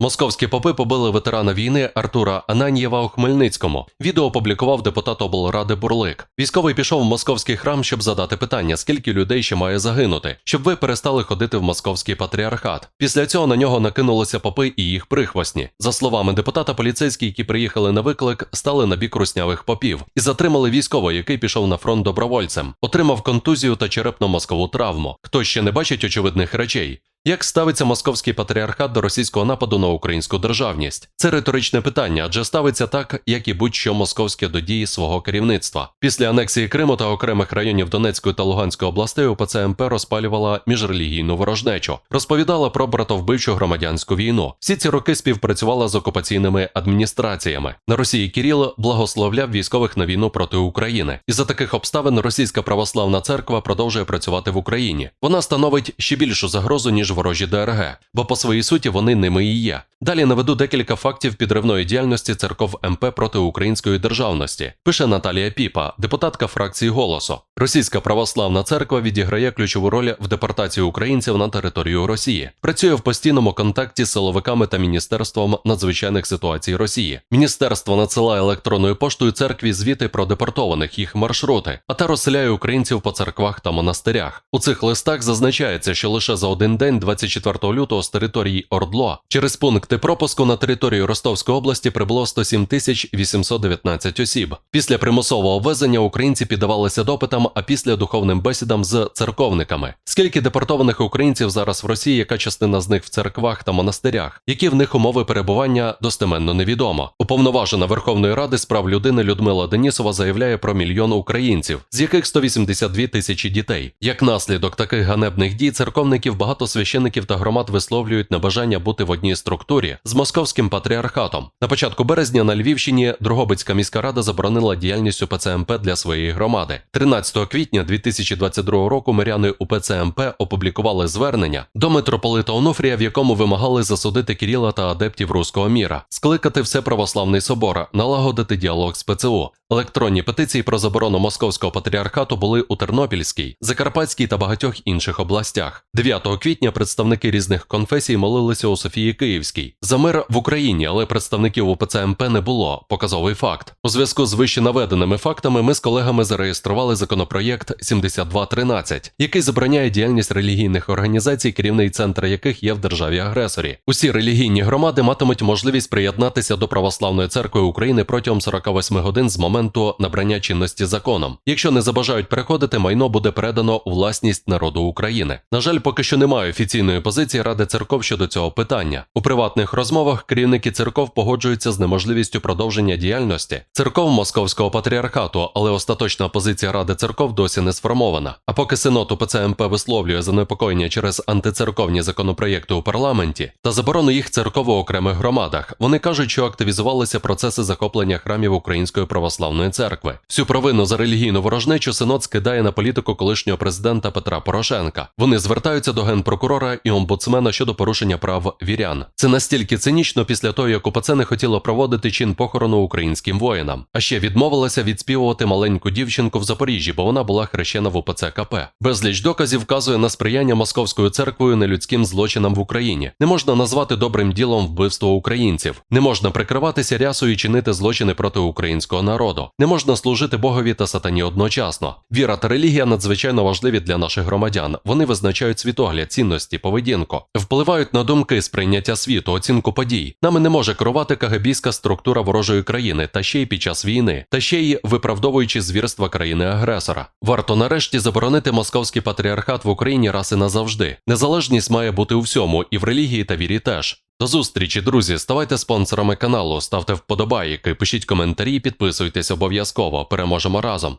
Московські попи побили ветерана війни Артура Ананьєва у Хмельницькому. Відео опублікував депутат облради Бурлик. Військовий пішов в московський храм, щоб задати питання, скільки людей ще має загинути, щоб ви перестали ходити в московський патріархат. Після цього на нього накинулися попи і їх прихвостні. За словами депутата, поліцейські, які приїхали на виклик, стали на бік руснявих попів і затримали військового, який пішов на фронт добровольцем, отримав контузію та черепно-мозкову травму. Хто ще не бачить очевидних речей. Як ставиться московський патріархат до російського нападу на українську державність? Це риторичне питання, адже ставиться так, як і будь-що московське до дії свого керівництва. Після анексії Криму та окремих районів Донецької та Луганської областей УПЦ МП розпалювала міжрелігійну ворожнечу, розповідала про братовбивчу громадянську війну. Всі ці роки співпрацювала з окупаційними адміністраціями. На Росії Кіріл благословляв військових на війну проти України. І за таких обставин Російська православна церква продовжує працювати в Україні. Вона становить ще більшу загрозу ніж ворожі ДРГ, бо по своїй суті вони ними і є. Далі наведу декілька фактів підривної діяльності церков МП проти української державності. Пише Наталія Піпа, депутатка фракції Голосу. Російська православна церква відіграє ключову роль в депортації українців на територію Росії. Працює в постійному контакті з силовиками та міністерством надзвичайних ситуацій Росії. Міністерство надсилає електронною поштою церкві звіти про депортованих їх маршрути, а та розселяє українців по церквах та монастирях. У цих листах зазначається, що лише за один день, 24 лютого, з території Ордло через пункти пропуску на територію Ростовської області прибуло 107 тисяч 819 осіб. Після примусового ввезення українці піддавалися допитам, а після духовним бесідам з церковниками. Скільки депортованих українців зараз в Росії, яка частина з них в церквах та монастирях, які в них умови перебування достеменно невідомо. Уповноважена Верховної Ради з прав людини Людмила Денісова заявляє про мільйон українців, з яких 182 тисячі дітей. Як наслідок таких ганебних дій, церковників багато священиків та громад висловлюють небажання бути в одній структурі з московським патріархатом. На початку березня на Львівщині Дрогобицька міська рада заборонила діяльність УПЦ МП для своєї громади. 13 квітня 2022 року миряни УПЦ МП опублікували звернення до митрополита Онуфрія, в якому вимагали засудити Кіріла та адептів руського міра, скликати все православний собор, налагодити діалог з ПЦУ. Електронні петиції про заборону московського патріархату були у Тернопільській, Закарпатській та багатьох інших областях. 9 квітня представники різних конфесій молилися у Софії Київській за мир в Україні, але представників УПЦ МП не було. Показовий факт. У зв'язку з вище наведеними фактами ми з колегами зареєстрували законопроєкт 7213, який забороняє діяльність релігійних організацій, керівний центр яких є в державі-агресорі. Усі релігійні громади матимуть можливість приєднатися до православної церкви України протягом 48 годин з моменту набрання чинності законом. Якщо не забажають переходити, майно буде передано у власність народу України. На жаль, поки що немає офіційної позиції Ради церков щодо цього питання. У приватних розмовах керівники церков погоджуються з неможливістю продовження діяльності церков Московського патріархату, але остаточна позиція Ради церков досі не сформована. А поки синод УПЦ МП висловлює занепокоєння через антицерковні законопроєкти у парламенті та заборону їх церков у окремих громадах, вони кажуть, що активізувалися процеси захоплення храмів Української православної церкви. Всю провину за релігійну ворожнечу синод скидає на політику колишнього президента Петра Порошенка. Вони звертаються до генпрокурора і омбудсмена щодо порушення прав вірян. Це настільки цинічно після того, як УПЦ не хотіло проводити чин похорону українським воїнам, а ще відмовилася відспівувати маленьку дівчинку в Запоріжжі, бо вона була хрещена в УПЦ КП. Безліч доказів вказує на сприяння московською церквою нелюдським злочинам в Україні. Не можна назвати добрим ділом вбивство українців, не можна прикриватися рясою і чинити злочини проти українського народу, не можна служити Богові та сатані одночасно. Віра та релігія надзвичайно важливі для наших громадян. Вони визначають світогляд, цінності, поведінку, впливають на думки, сприйняття світу, оцінку подій. Нами не може керувати кагебійська структура ворожої країни, та ще й під час війни, та ще й виправдовуючи звірства країни-агресора. Варто нарешті заборонити московський патріархат в Україні раз і назавжди. Незалежність має бути у всьому, і в релігії та вірі теж. До зустрічі, друзі. Ставайте спонсорами каналу, ставте вподобайки, пишіть коментарі, підписуйтесь обов'язково. Переможемо разом.